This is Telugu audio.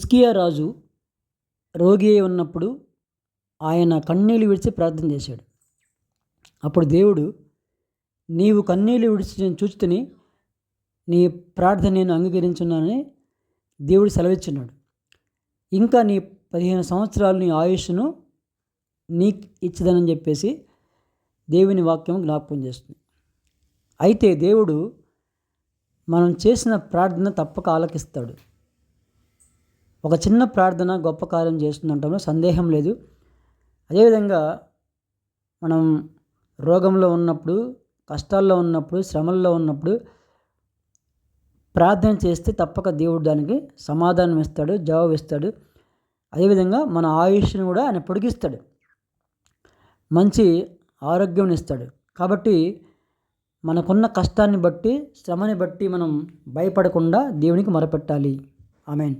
హిజ్కియా రాజు రోగి అయి ఉన్నప్పుడు ఆయన కన్నీళ్ళు విడిచి ప్రార్థన చేశాడు. అప్పుడు దేవుడు నీవు కన్నీళ్ళు విడిచి నేను చూచుతుని నీ ప్రార్థన నేను అంగీకరించున్నానని దేవుడు సెలవిచ్చున్నాడు. ఇంకా నీ పదిహేను సంవత్సరాలు నీ ఆయుష్ను నీకు ఇచ్చదనని చెప్పేసి దేవుని వాక్యం జ్ఞాపకం చేస్తుంది. అయితే దేవుడు మనం చేసిన ప్రార్థన తప్పక ఆలకిస్తాడు. ఒక చిన్న ప్రార్థన గొప్ప కార్యం చేస్తుందంటంలో సందేహం లేదు. అదేవిధంగా మనం రోగంలో ఉన్నప్పుడు కష్టాల్లో ఉన్నప్పుడు శ్రమల్లో ఉన్నప్పుడు ప్రార్థన చేస్తే తప్పక దేవుడు దానికి సమాధానం ఇస్తాడు జవాబు ఇస్తాడు. అదేవిధంగా మన ఆయుష్ను కూడా ఆయన పొడిగిస్తాడు. మంచి ఆరోగ్యం ఇస్తాడు. కాబట్టి మనకున్న కష్టాన్ని బట్టి శ్రమని బట్టి మనం భయపడకుండా దేవునికి మొరపెట్టాలి. ఆమెన్.